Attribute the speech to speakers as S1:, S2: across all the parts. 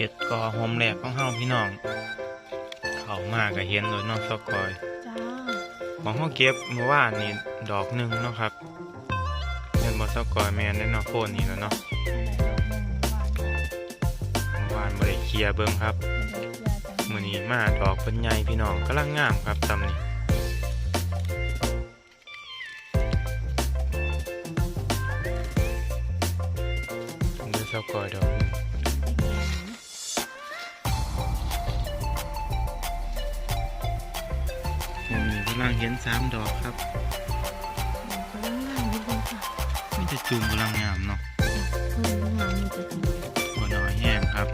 S1: ห็ดกอหอมแหลกของเฮาพี่น้อง เขามากก็เห็นเลยเนาะซอกอย
S2: จ้า
S1: ของเฮาเก็บเมื่อวานนี่ดอกหนึงเนาะครับเงินบ่ซอกอยแม่นได้เนาะโคนนี่แล้วเนาะเมื่อวานบ่ได้เคลียร์เบิ่งครับมื้อนี้มาดอกเพิ่นใหญ่พี่น้องกำลังงามครับซำนี้ สามดอกครับไม่จะจูมกำลังงามเนาะบัวน้อยแห้งครับ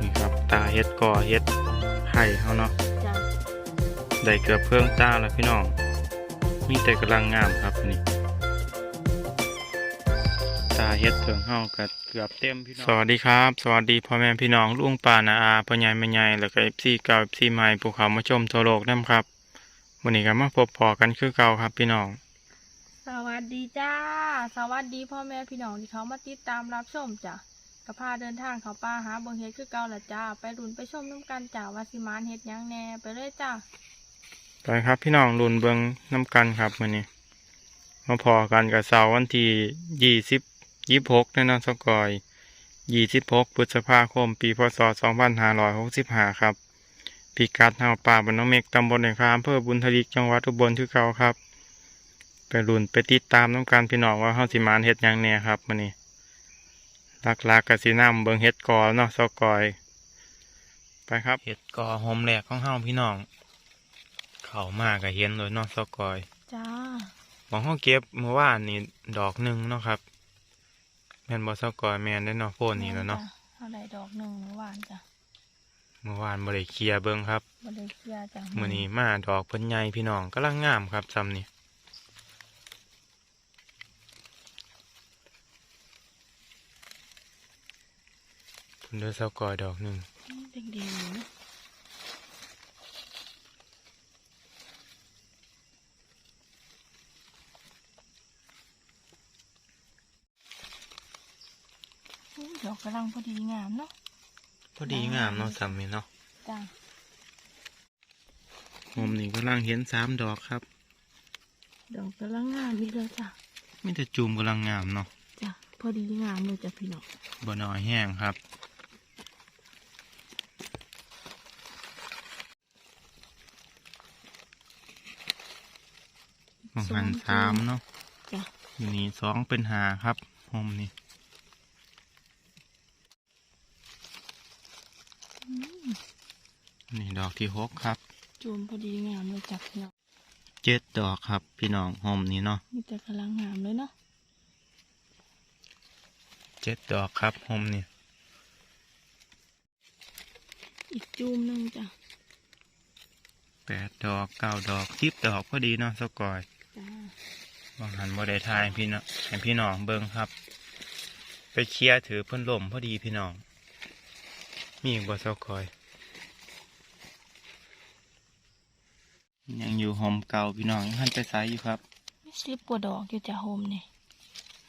S1: นี่ครับตาเฮ็ดก่อเฮ็ดไห่เขาเนาะ
S2: จ้า
S1: ได้เกือบเพิ่งตาแล้วพี่น้องมีแต่กำลังงามครับนี่ตาเฮ็ดเถิงเฮาก็ เกือบเต็มพี่น้องสวัสดีครับ สวัสดีพ่อแม่พี่น้องลุงป้านาอาพ่อใหญ่แม่ใหญ่แล้วก็ FC เก่า FC ใหม่ภูเขามาชมทั่วโลกนํครับวันนี้ก็มาพบพอกันคือเก่าครับพี่น้อง
S2: สวัสดีจ้า สวัสดีพ่อแม่พี่น้องที่เขามาติดตามรับชมจ้ะกระพาเดินทางเขาป่าหาเบิงเฮ็ดคือเก่าละจ้า ไปรุนไปชมน้ำกันจ้าว่าสิมานเฮ็ดหยังแหน่ไปเลยจ้า
S1: ไปครับพี่น้องรุนเบิงน้ำกันครับมื้อนี้มาพอกันกับเสาร์วันที่ยี่สิบ ยี่หกในนอนสกอยยี่สิบหกพฤษภาคม ปีพศสองพันห้าร้อยหกสิบห้าครับพิกัดเฮาป่าบนน้องเมกตำบลในคามอำเภอบุญทลิกจังหวัดอุบลคือเก่าครับ ไปรุนไปติดตามน้ำกันพี่น้องว่าเฮาสิมานเฮ็ดหยังแหน่ครับมื้อนี้หลักๆกสินำเบิงเฮ็ดกอเนาะสกอย ไปครับเฮ็ดกอหอมแหลกของเฮาพี่น้อง เขามากก็เห็นเลยเนาะสกอย
S2: จ้า
S1: ของห้องเก็บเมื่อวานนี่ดอกหนึ่งเนาะครับแม่นบอสกอยแม่นได้เนาะโพนนี่แล้วเนาะ
S2: เท่าไรดอกหนึ่งเมื่อวานจ้ะ
S1: เมื่อวานบ่ได้เคลียร์เบิ่งครับ
S2: บ่ได้เคลียร์จ้ะ
S1: มื้อนี้มาดอกเพิ่นใหญ่พี่น้องกำลังงามครับซ้ำนี่เพิ่นเด้อสกอยดอกหนึ่ง
S2: เด็กดีๆนะอุ้ยดอ กกำลังพอดีงามเนาะ
S1: พอดีงามเนาะซ้ำนี่เนาะ
S2: จ้า
S1: ผมนี่กำลังเห็นสามดอกครับ
S2: ดอกกำลังงามอีกเลยจ้ะ
S1: มีแต่จูมกำลังงามเนาะ
S2: จ้ะพอดีงามเลยจ้ะพี่น้อง
S1: บ่น้อยแห้งครับบางหันสามเนาะ
S2: จ้ะ
S1: อยู่นี่สองเป็นหาครับโฮมนี่
S2: อืม
S1: นี่ ดอกที่หกครับ
S2: จูมพอดีงามเลยจ้ะพี่น้อง
S1: เจ็ดดอกครับ พี่น้องโฮมนี่เนาะ
S2: มีแต่กำลังงามเลยเนาะ
S1: เจ็ดดอกครับโฮมนี่
S2: อีกจูมหนึ่งจ้ะ
S1: แปดดอกเก้าดอกสิบดอกพอดีเนาะสกอย
S2: จ้า
S1: บางหันบ่ได้ทายพี่น้องให้พี่น้องเบิ่งครับ ไปเคลียร์ถือเพิ่นลมพอดีพี่น้อง มีอีกบ่สกอย ยังอยู่โฮมเก่าพี่น้องยังหันไปไสอยู่ครับ
S2: มีสิบกว่าดอกอยู่จ้ะโฮมนี่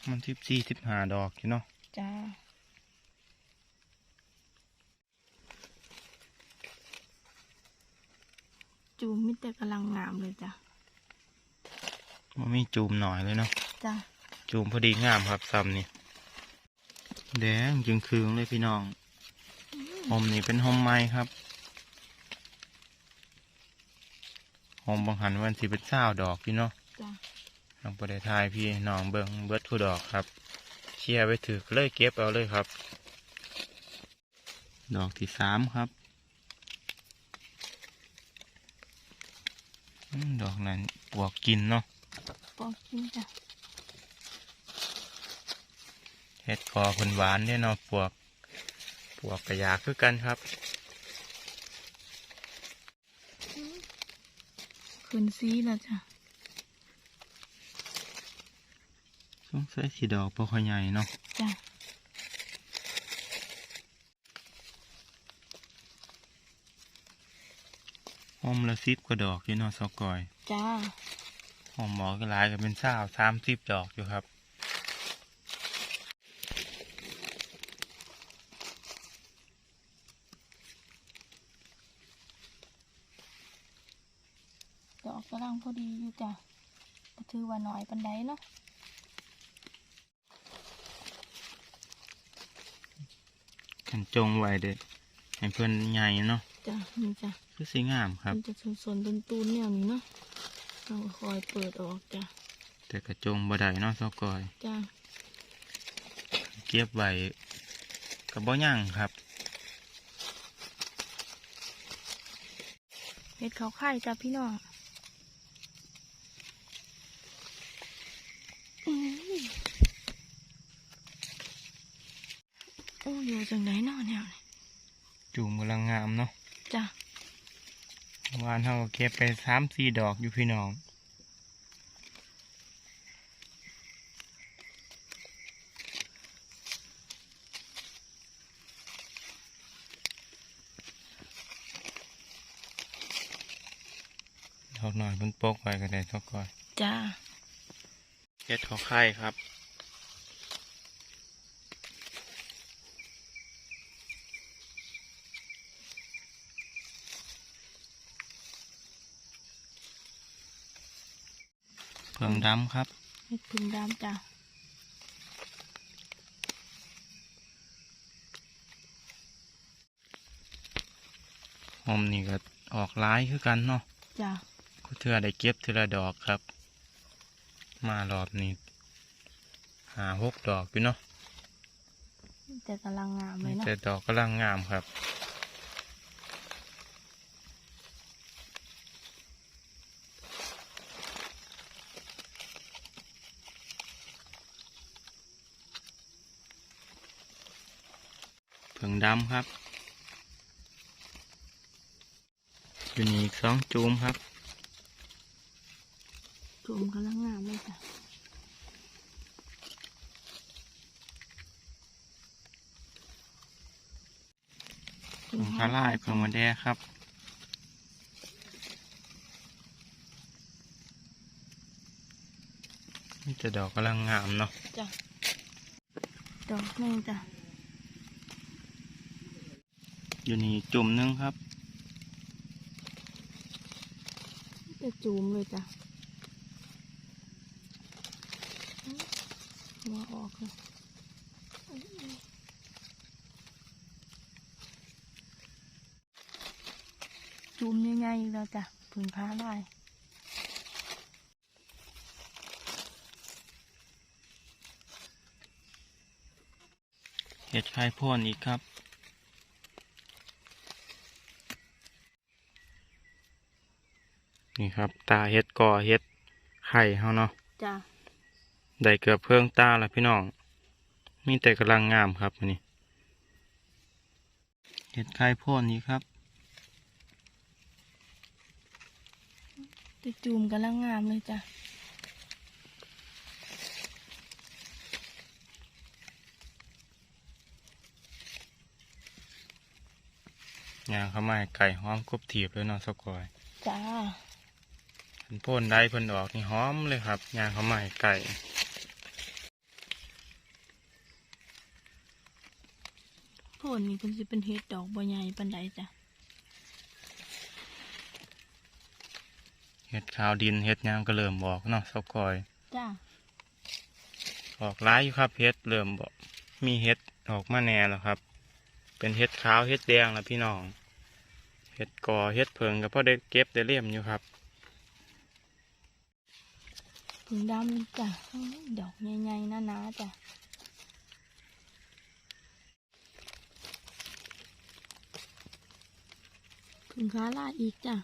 S1: มันสิบสี่สิบห้าดอกอยู่เนาะ
S2: จ้าจูมมีแต่กำลังงามเลยจ้ะ
S1: มันมีจูมหน่อยเลยเนาะ
S2: จ้า
S1: จูมพอดีงามครับซ้ำนี่แดงจึงคืองเลยพี่น้องหอมนี่เป็นหอมไม้ครับ หอมบางหันวันสิเป็นเศร้าดอกพี่เนาะ
S2: จ้า
S1: ลองไปได้ทายพี่น้องเบิงเบิดผู้ดอกครับเคลียร์ไปถือเลยเก็บเอาเลยครับ ดอกที่สามครับอืมดอกนั้นปวกกินเนาะ
S2: ปอกกินจ้ะ
S1: เห็ดคอคนหวานเนี่ยเนาะปวก ปวกกระยาคือกันครับ
S2: ขึ้นซีแล้วจ้ะ
S1: สงสัยสีดอกปค่อยใหญ่เนาะ
S2: จ้ะ
S1: หอมละสิบกว่าดอกอยู่เนาะสกอย
S2: จ้า
S1: หอมหมอก็หลายก็เป็นเศร้าสามสิบดอกอยู่ครับำ
S2: ลัง พอดีอยู่จ้ะก็ถือว่าน้อยปันไดเนาะ
S1: กันจงไว้เด็ดให้เพื่อนใหญ่เนาะ
S2: จ้ะนี่จ้ะ
S1: คือสีงามครับ
S2: มันจะสนสนตุนตุนๆเนี่ยนี่เนาะเราก็คอยเปิดออกจ้ะ
S1: แต่กระจงบ่ได้เนาะซอกอย
S2: จ้ะ
S1: เก็บไว้ก็บ่ยั่งครับ
S2: เห็ดเขาไข่จ้ะพี่น้องอื้อโอ้อยู่ จังไดเนาะแนวนี่
S1: จูมกำลังงามเนาะ
S2: จ้ะ
S1: วานเขาก็เก็บไปสามสี่ดอกอยู่พี่น้องดอกหน่อยเพิ่นโปกไว้ก็ได้ซอกอย
S2: จ้า
S1: เฮ็ดเขาไข่ครับ เพิ่งดำครับ
S2: เห็ดพึ่งดำจ้ะ
S1: หอมนี่ก็ออกร้ายคือกันเนาะ
S2: จ้ะ
S1: กูเทื่อได้เก็บเทื่อละดอกครับ มารอบนี้หาหกดอกอยู่เนาะ
S2: แต่กำลังงามเลยเนาะ
S1: แต่ดอกกำลังงามครับ เผิงดำครับ อยู่นี่อีกสองจูมครับ
S2: จุ่มกำลังงามเลยจ้ะ
S1: เผิงพาลายเผิงวันแดครับนี่จะดอกกำลังงามเนาะ
S2: จ้ะดอกหนึ่งจ้ะ
S1: อยู่นี่จุ่มหนึงครับ
S2: จะจุ่มเลยจ้ะหัวออกเลยจุ่มยังไงแล้วจ้ะผึ่งพ้าลาย
S1: เห็ดไข่พ่นอีกครับ นี่ครับ ตาเห็ดก่อเห็ดไข่เฮาเนาะ
S2: จ้ะ
S1: ได้เกือบเพิ่งตาแล้วพี่น้อง มีแต่กำลังงามครับอันนี้เห็ดไข่พ่นอีกครับ
S2: จะจุ่มกำลังงามเลยจ้ะ
S1: ยางเข้ามาให้ไก่หอมกรุบถีบเลยเนาะสกอย
S2: จ้า
S1: เพิ่นพ่นได้เพิ่นออกนี่หอมเลยครับยางเข้ามาให้ไก่
S2: โพนนี่เพิ่นสิเป็นเห็ดดอกบัวใหญ่ปันใดจ้ะ
S1: เห็ดขาวดินเห็ดยางก็เริ่มบอกเนาะสกอย
S2: จ้า
S1: ออกร้ายอยู่ครับเห็ดเริ่มบอกมีเห็ดออกมาแน่แล้วครับ เป็นเห็ดขาวเห็ดแดงแล้วพี่น้องเห็ดกอเห็ดเพิงก็พอได้เก็บได้เลี่ยมอยู่ครับ
S2: ผึ่งดำจ้ะอื้อดอกใหญ่ๆหนาๆจ้ะผึ่งค้าลายอีกจ้ะ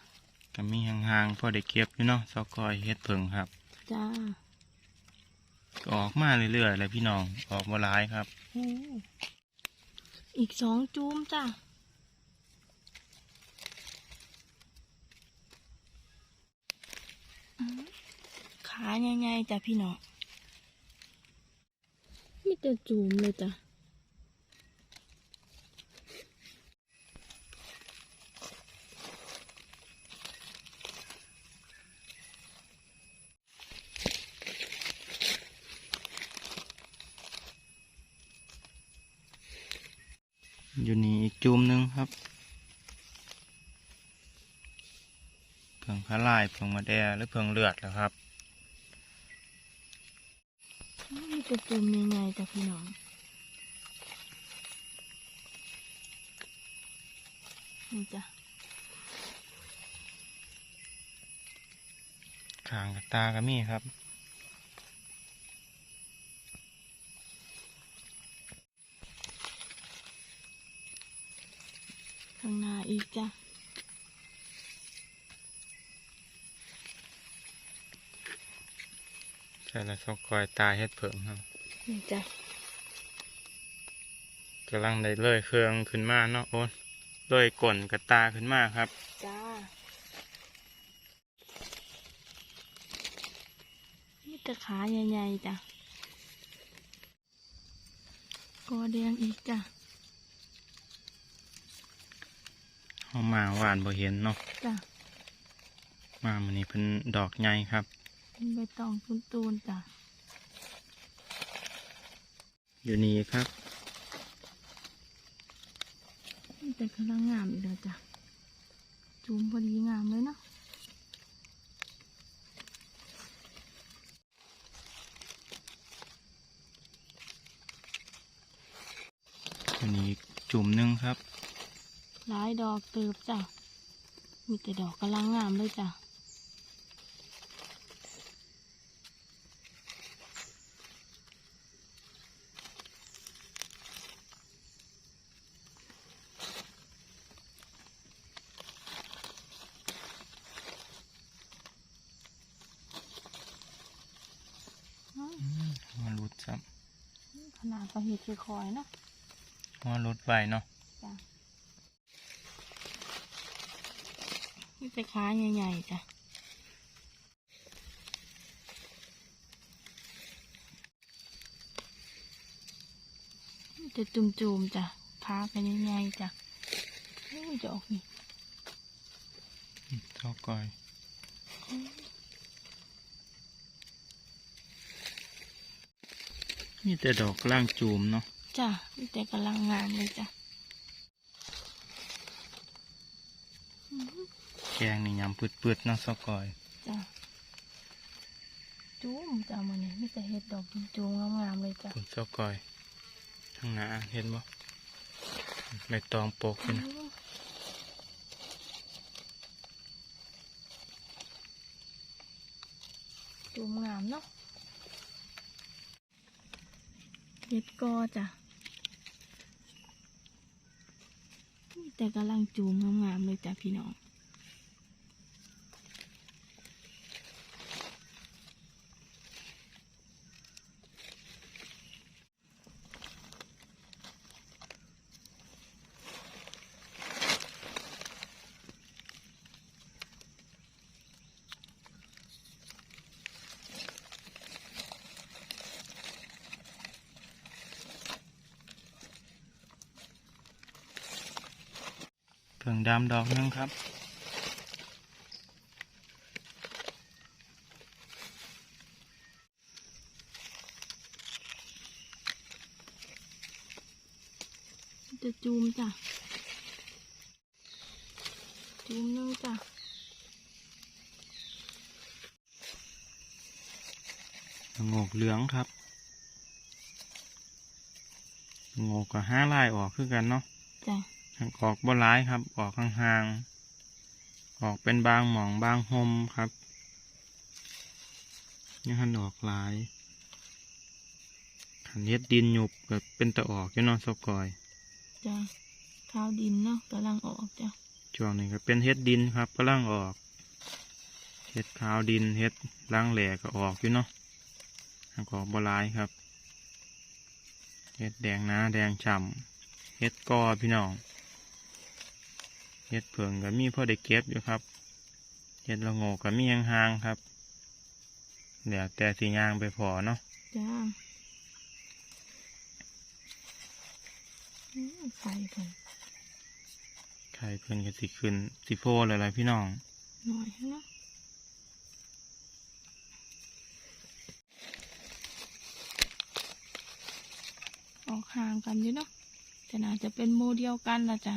S1: ก็มีห่างๆพอได้เก็บอยู่เนาะสกอยเห็ดเพิงครับ
S2: จ้า
S1: ก็ออกมาเรื่อยๆเลยพี่น้องออกมาร้ายครับ
S2: โอ้อีกสองจูมจ้ะอื้อ ขาใหญ่ๆจ้ะพี่น้องมีแต่จูมเลยจ้ะ
S1: อยู่นี่อีกจุ่มหนึ่งครับเพิงขาลายเพิงมาแดหรือเพิงเลือดแล้วครับ
S2: มีแต่ตุ่มใหญ่ๆจ้ะพี่น้องนี่จ้ะ
S1: ขางกับตาก็มีครับ
S2: ข้างหน้าอีกจ้ะ
S1: ใช่แล้วซอกกอยตาเฮ็ดเพิงครับ
S2: นี่จ้ะ
S1: กำลังได้เลื่อยเครื่องขึ้นมาเนาะโอ้ยเลื่อยก่นกับตาขึ้นมาครับ
S2: จ้ามีแต่ขาใหญ่ๆจ้ะกอแดงอีกจ้ะ
S1: เอามาหวานบ่เห็นเนาะ
S2: จ้ะ
S1: มามันนี้เป็นดอกใหญ่ครับ
S2: เป็นใบตองตูนๆจ้ะ
S1: อยู่นี่ครับ
S2: นี่แต่กำลังงามอีกแล้วจ้ะ จูมพอดีงามเลยเนาะ
S1: อยู่นี่จุ่มหนึงครับ
S2: หลายดอกเติบจ้ะ มีแต่ดอกกำลังงามเลยจ้ะ
S1: หัวรุดซ้
S2: ขนาดก็เห็ดคือคอยเนาะำ
S1: หัวรุดไวเนาะ
S2: จ้ะนี่แต่ขาใหญ่ๆจ้ะนี่แต่จุ่มๆจ้ะขากันใหญ่ๆจ้ะโอ้ยดอกนี่
S1: ซอกกอย มีแต่ดอกล่างจูมเนาะ
S2: จ้ะนี่แต่กำลังงามเลยจ้ะ
S1: แกงนี่ยำปืดๆเนาะซอกกอย
S2: จ้ะจุ่มจ้ะมันนี่มีแต่เห็ดดอกจุ่มๆงามๆเลยจ้ะ
S1: ผมซอกกอยข้างหน้าเห็นบ่ใบตองโปกอยู่นะ
S2: จุ่มงามเนาะ เย็ดกอจ้ะมีแต่กำลังจูมงามๆเลยจ้ะพี่น้อง
S1: งดำดอกหนึงครับ
S2: จะจูมจ้ะ จูมนึงจ้ะ
S1: งอกเหลืองครับ งอกกับห้าลายออกคือกันเนาะ
S2: จ้ะ
S1: ออกบ่ร้ายครับ ออกห่างๆ ออกเป็นบางหมองบางหมครับนี่คันออกหลายขันเฮ็ดดินหยุบแบบเป็นตะออกอยู่เนาะสกอย
S2: จ้ะข้าวดินเนาะกำลังออกจ้ะ
S1: ช่วงนี้ก็เป็นเฮ็ดดินครับกำลังออกเฮ็ดขาวดินเฮ็ดล้างแหล่ก็ออกอยู่เนาะแล้วก็ออกบ่ร้ายครับเฮ็ดแดงหนาแดงฉ่ำเฮ็ดกอพี่น้อง เฮ็ดเผิงก็มีพ่อได้เก็บอยู่ครับเฮ็ดละโงกก็มีห่างๆครับเดี๋ยวแต่สียางไปพอเนาะ
S2: จ้ะอืมไข่เพิ่น
S1: ไข่เพิ่นก็สิขึ้นสิโพเลยล่ะพี่น้อง
S2: หน่อยเนาะออกห่างกันอยู่เนาะแต่น่าจะเป็นโมเดียวกันละจ้ะ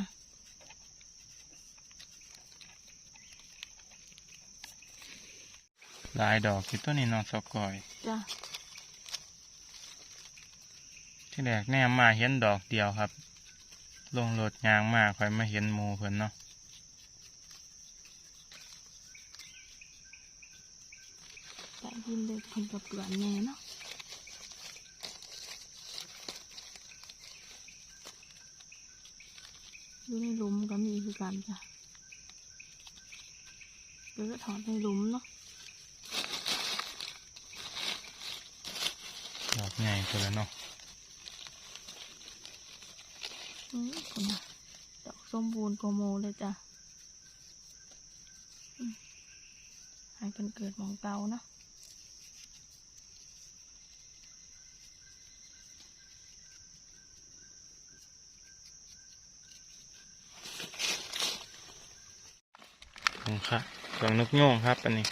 S1: หลายดอกอยู่ต้นนี้เนอนสกอย
S2: จ้ะ
S1: ที่แรกแนมมาเห็นดอกเดียวครับ ลงรถยางมาค่อยมาเห็นหมูเพิ่นเนาะ
S2: แต่ยินเด็กคนกับเปลือนแน่เนาะอยู่ในหลุมก็มีคือกันจ้ะเดี๋ยวก็ถอนในหลุมเนาะ
S1: ดอกใหญ่เพิ่นแล้วเนาะ
S2: อืมคนน่ะดอกสมบูรณ์โกโมเลยจ้ะอืมให้เป็นเกิดหมองเก่าเนาะ
S1: ขอบคุณครับเปลืองนกโย่งครับอันนี้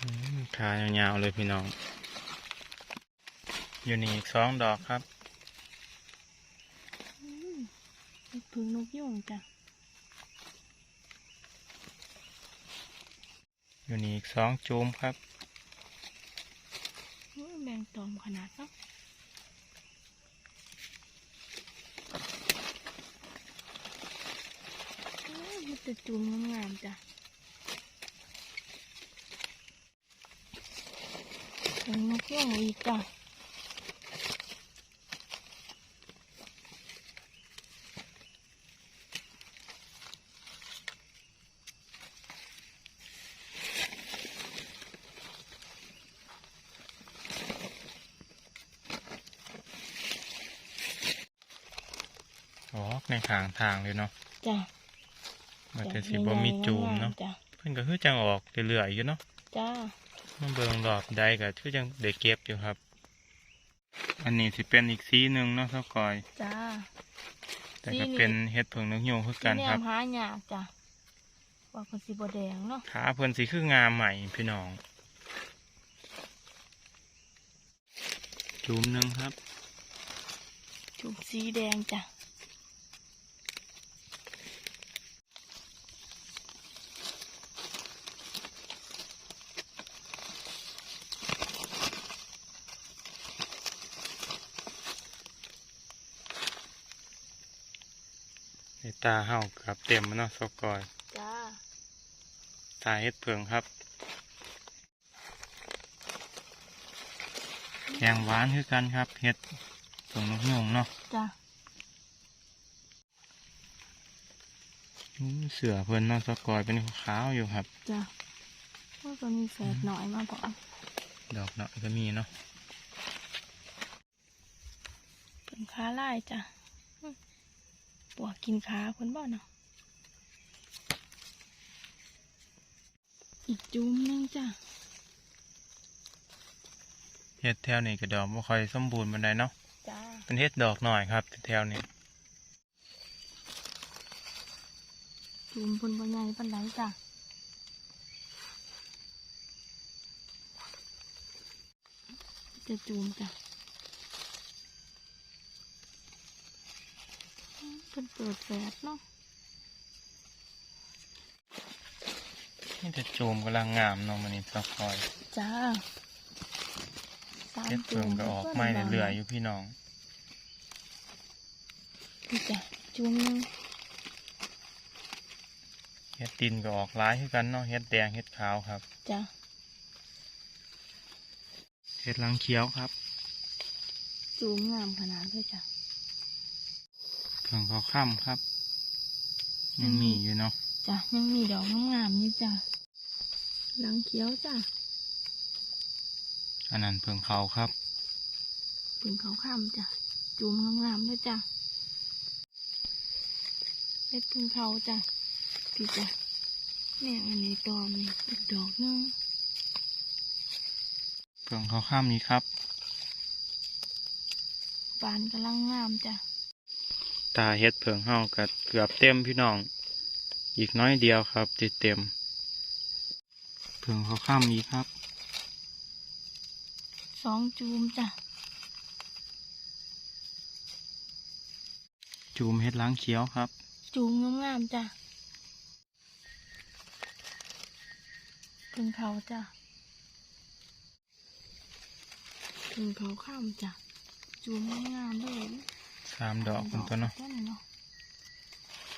S1: อืม ขายาวๆเลยพี่น้อง อยู่นี่อีกสองดอกครับ
S2: อืมนี่พึ่งนกยุงจ้ะ
S1: อยู่นี่อีกสองจูมครับ
S2: อืมแบ่งตอมขนาดเนาะอืมมีแต่จุ่มงามๆจ้ะ พึ่งนกยุงอีกจ้ะ
S1: ออกในทางทางเลยเนาะ
S2: จ้ะ
S1: มันจะสิบ่มีจูมเนาะ
S2: จ้ะ
S1: เพิ่นก็คือจังออกเรื่อยๆอยู่เนาะ
S2: จ้า
S1: มัน เบิ่งรอบใดก็คือจังได้เก็บอยู่ครับ อันนี้สิเป็นอีกสีหนึ่งเนาะเท่ากอย
S2: จ้า
S1: แต่ก็
S2: สีนี้
S1: เป็นเห็ดเผิงนกยูงคือกัน
S2: แน
S1: ครับ
S2: มหายากจ้ะว่าคนสีบแดงเนาะ
S1: ขาเพิ่นสีคืองามใหม่พี่น้องจูมหนึ่งครับ
S2: จุ่มสีแดงจ้ะา
S1: เห่ากับเต็มเนาะสกอย
S2: จ้า
S1: ตาเห็ดเผิงครับแกงหวานคือกันครับเห็ดเผิงนกยูงเนาะ
S2: จ้า
S1: อู้เสือเพิ่นเนาะสกอยเป็นขาวๆอยู่ครับ
S2: จ้าว่าก็มีแฝดหน่อยมาก่อน
S1: ดอกเนาะก็มีเนาะ
S2: เป็นขาลายจ้ะอื้อ ปวกกินขาคนบ้าเนาะอีกจุ่มหนึงจ้ะ
S1: เห็ดแถวนี้ก็ดอกบ่ค่อยสมบูรณ์ปานใดเนาะ
S2: จ้า
S1: เป็นเห็ดดอกหน่อยครับแถวนี้
S2: จุ่มบนบนใหญ่ปันไหลจ้ะจะจุ่มจ้ะ อื้อเป็นเปิดแฝดเนาะ
S1: นี่จะจูมกำลังงามเนาะมันนี่สกอย
S2: จ้าสาม
S1: เห็ดเพิ่งก็ออกไม่เรื่อยๆอยู่พี่น้อง
S2: นี่จ้ะจุ่มหนึง
S1: เห็ดดินก็ออกร้ายคือกันเนาะเห็ดแดงเห็ดขาวครับ
S2: จ้ะ
S1: เห็ดลังเขียวครับ
S2: จุ่มงามขนาดเลยจ้ะ
S1: เพิ่งเขาค่ำครับ ยังมีอยู่เนาะ
S2: จ้ะยังมีดอกงามๆนี่จ้ะหลังเขียวจ้ะ
S1: อันนั้นเพิ่งเขาครับ
S2: เป็นขาวข้ามจ้ะจุ่มงามๆด้วยจ้ะเล็ดพึ่งเขาจ้ะพี่จ้ะแม่งอันนี้ตอมนี่อีกดอกหนึง
S1: เพิ่งเขาค่ำนี้ครับ
S2: บานกำลังงามจ้ะ
S1: ตาเห็ดเผิงเฮากัเกือบเต็มพี่น้อง อีกน้อยเดียวครับจะเต็มเผิงเขาค่ำนี้ครับ
S2: สองจุ่มจ้ะ
S1: จูมเห็ดล้างเขียวครับ
S2: จุ่มงามๆจ้ะพึ่งเขาจ้ะพึ่งเขาข้ามจ้ะ จูมงามๆเลย
S1: สามดอกคุณตัวเนาะ
S2: แค่นั้นเนาะ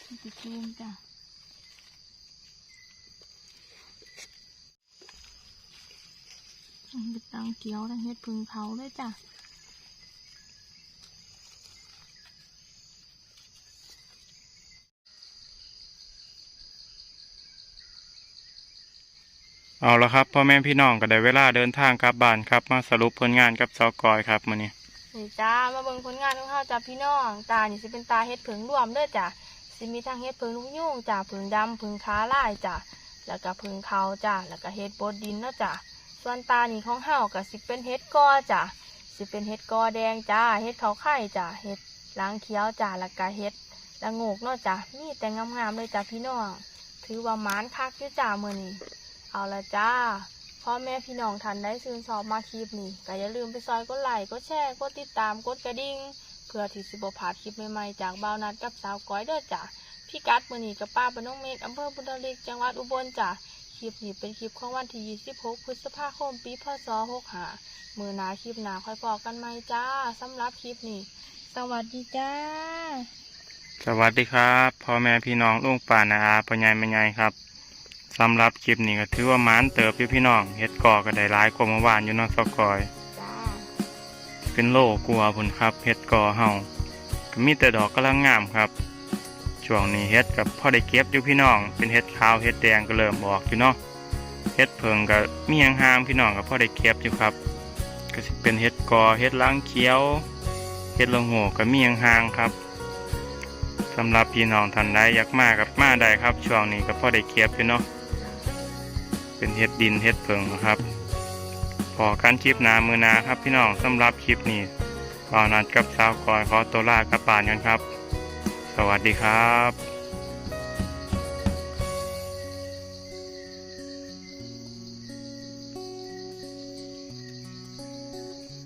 S2: นี่จะจูมจ้ะอืมเป็นตังเกียวตังเฮ็ดพึ่งเขาเลยจ้ะ
S1: เอาละครับพ่อแม่พี่น้องก็ได้เวลาเดินทางกลับบ้านครับ มาสรุปผลงานกับสกอยครับมื้อนี้
S2: นี่จ้ามาเบิ่งผลงานของเขาจ้ะพี่น้องตานี่สิเป็นตาเฮ็ดผึ่งรวมเด้อจ้ะสิมีทั้งเฮ็ดผึ่งลูกยุ่งจ้ะผึ่งดำผึ่งขาลายจ้ะแล้วก็ผึ่งเขาจ้ะแล้วก็เฮ็ดบดดินเนาะจ้ะส่วนตานี่ของเฮาก็สิเป็นเฮ็ดกอจ้ะสิเป็นเฮ็ดกอแดงจ้าเฮ็ดเขาไข่จ้ะเฮ็ดล้างเขียวจ้ะแล้วก็เฮ็ดละโงกเนาะจ้ะมีแต่งามๆเลยจ้ะพี่น้องถือว่าหมานคักอยู่จ้ามื้อนี้เอาละจ้า พ่อแม่พี่น้องท่านได้ชื่นชอบมาคลิปนี้ก็อย่าลืมไปซอยกดไลค์กดแชร์กดติดตามกดกระดิ่งเพื่อที่สิบพลาดคลิปใหม่ๆจากบ่าวนัดกับสาวก้อยเด้อจ้ะพี่กัดมือนีกับป้าบนน้องเมฆอำเภอบุญทลิกจังหวัดอุบลจ้ะคลิปนี้เป็นคลิปของวันที่ 26 พฤษภาคม ปีพศ65มือหนาคลิปหนาค่อยพอกันไหมจ้าสำหรับคลิปนี้ สวัสดีจ้า
S1: สวัสดีครับพ่อแม่พี่น้องลุงป่านาอาปัญญาแม่ใหญ่ครับ สำหรับคลิปนี้ก็ถือว่าหมานเติบอยู่พี่น้องเฮ็ดก่อก็ได้หลายกว่าเมื่อวานอยู่เนาะสกอย
S2: จ้า
S1: เป็นโลกลัวพุ่นครับเฮ็ดก่อเฮาก็มีแต่ดอกกำลังงามครับ ช่วงนี้เฮ็ดกับพ่อได้เก็บอยู่พี่น้อง เป็นเฮ็ดขาวเฮ็ดแดงก็เริ่มออกอยู่เนาะเฮ็ดเพิงก็มีหยังหามพี่น้องก็พ่อได้เก็บอยู่ครับ ก็สิเป็นเฮ็ดกอเฮ็ดล้างเขียวเฮ็ดละโงกก็มีหยังหางครับสำหรับพี่น้องท่านใดอยากมากับมาได้ครับ ช่วงนี้ก็พ่อได้เก็บอยู่เนาะ เป็นเฮ็ดดินเฮ็ดเพิงนะครับ พอการคลิปนามือนาครับพี่น้องสำหรับคลิปนี้บ่าวนัดกับสาวคอยขอตัวลากับป่านกันครับ สวัสดีครับ